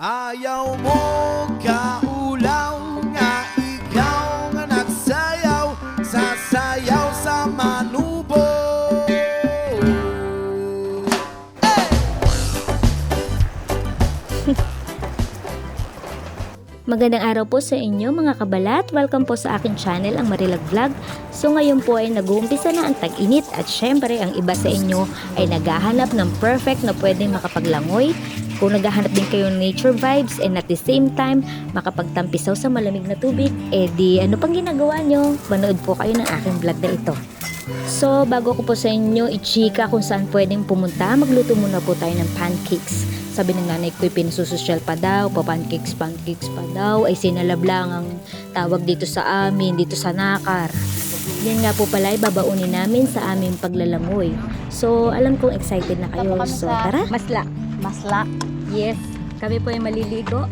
Ayaw mo kaulaw nga ikaw nga nagsayaw Sasayaw sa manubo hey! Magandang araw po sa inyo mga kabalat. Welcome po sa aking channel, ang Marilag Vlog. So ngayon po ay nag-uumpisa na ang tag-init at syempre ang iba sa inyo ay naghahanap ng perfect na pwedeng makapaglangoy. Kung naghahanap din kayo ng nature vibes and at the same time makapagtampisaw sa malamig na tubig, eh ano pang ginagawa nyo? Manood po kayo ng aking vlog na ito. So, bago ko po sa inyo i-chika kung saan pwedeng pumunta, magluto muna po tayo ng pancakes. Sabi ng nanay ko, pinasusosyal pa daw, pa pancakes, pancakes pa daw, ay sinalab lang ang tawag dito sa amin, dito sa Nakar. Yan nga po pala, babaunin namin sa aming paglalangoy. So, alam kong excited na kayo. So, tara! Masla. Masla. Yes, kami po ay maliligo.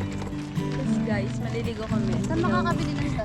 Guys, maliligo kami. Saan makakabili ng ito?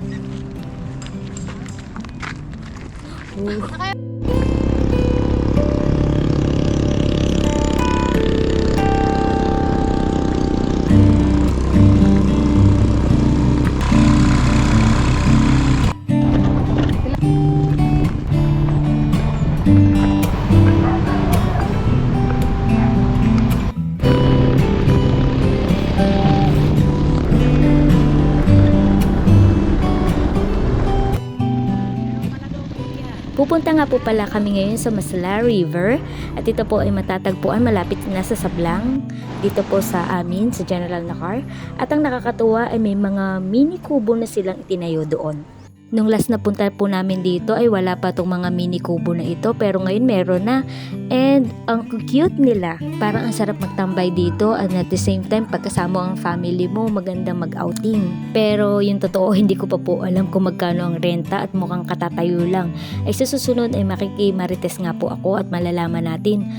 Pupunta nga po pala kami ngayon sa Masala River at ito po ay matatagpuan malapit na sa Sablang dito po sa amin sa General Nakar at ang nakakatuwa ay may mga mini kubo na silang itinayo doon. Nung last na punta po namin dito ay wala pa tong mga mini kubo na ito pero ngayon meron na and ang cute nila parang ang sarap magtambay dito and at the same time pagkasama ang family mo maganda mag-outing pero yung totoo hindi ko pa po alam kung magkano ang renta at mukhang katatayo lang ay sa susunod ay makikimarites nga po ako at malalaman natin.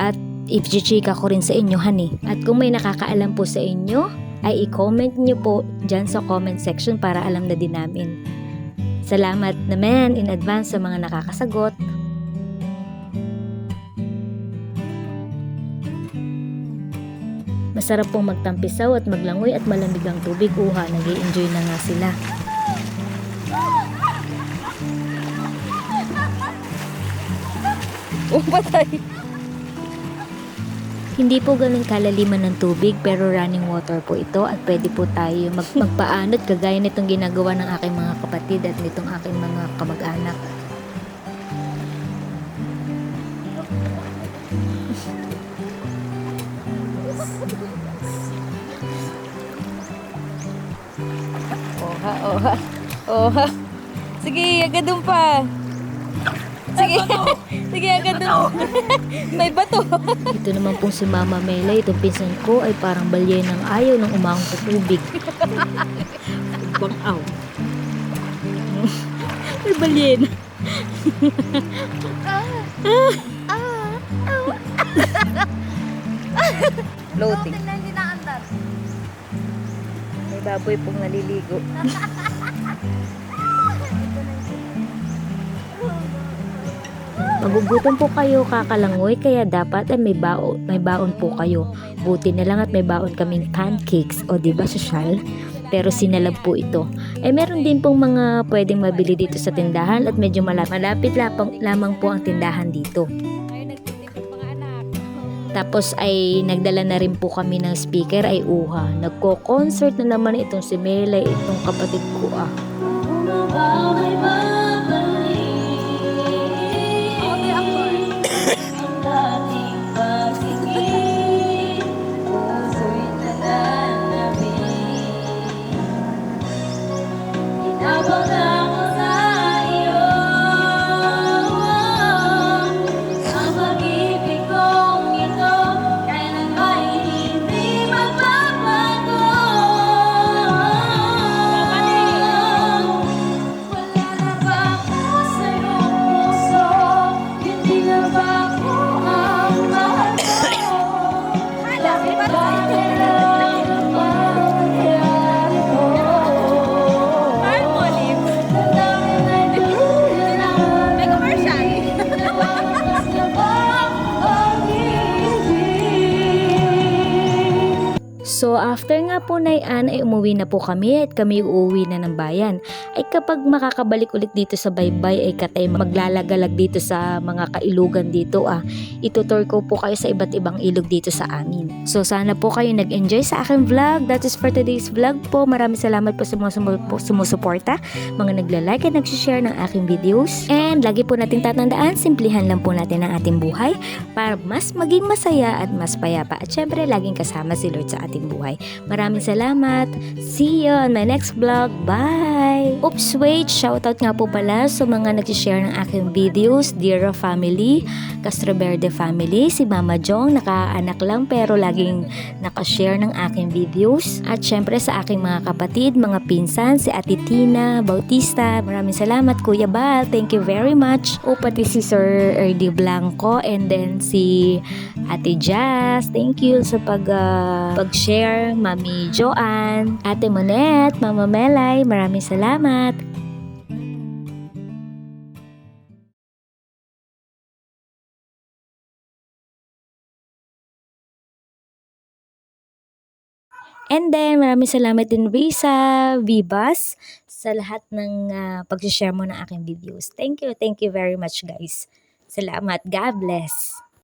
At i-chika ko rin sa inyo, honey. At kung may nakakaalam po sa inyo, ay i-comment nyo po dyan sa comment section para alam na din namin. Salamat naman in advance sa mga nakakasagot. Masarap pong magtampisaw at maglangoy at malamig ang tubig. Uha, nag enjoy na nga sila. Oh, patay. Hindi po ganun kalaliman ng tubig pero running water po ito at pwede po tayo mag magpaanod kagaya nitong ginagawa ng aking mga kapatid at nitong aking mga kamag-anak. Oha, oha. Oha. Sige, agad pa. Sige. Sige, agad dun. May bato. Ito naman pong si Mama Mela, itong pinsan ko ay parang balye ng ayaw ng umahong sa tubig. Bang aw. May balye na. Floating. na hindi naandar. May baboy pong naliligo. Magugutom po kayo kakalangoy kaya dapat ay may baon, may baon po kayo. Buti na lang at may baon kaming pancakes o di ba sosyal? Pero sinalab po ito. Eh meron din pong mga pwedeng mabili dito sa tindahan at medyo malapit, malapit lapang, lamang po ang tindahan dito. Tapos ay nagdala na rin po kami ng speaker ay uha. Nagko-concert na naman itong si Mela, itong kapatid ko ah. So after nga po na yan ay umuwi na po kami at kami uuwi na ng bayan. Ay kapag makakabalik ulit dito sa baybay ay katay maglalagalag dito sa mga kailugan dito ah. Itutur ko po kayo sa iba't ibang ilog dito sa amin. So sana po kayo nag-enjoy sa aking vlog. That is for today's vlog po. Maraming salamat po sa mga sumu- po- sumusuporta, mga nagla-like at nag-share ng aking videos. And lagi po nating tatandaan, simplihan lang po natin ang ating buhay para mas maging masaya at mas payapa. At syempre, laging kasama si Lord sa ating buhay. Maraming salamat. See you on my next vlog. Bye! Oops, wait. Shoutout nga po pala sa mga nag-share ng aking videos. Dear family, Castroverde family, si Mama Jong, nakaanak lang pero laging nakashare ng aking videos. At syempre sa aking mga kapatid, mga pinsan, si Ate Tina, Bautista. Maraming salamat Kuya Bal. Thank you very much. O pati si Sir Erdi Blanco and then si Ate Jazz. Thank you sa pag, ah, pag-share. Mami Joanne, Ate Monette, Mama Melay. Maraming salamat. And then, maraming salamat din Risa, Vibas, sa lahat ng uh, pag-share mo ng aking videos. Thank you, thank you very much guys. Salamat. God bless.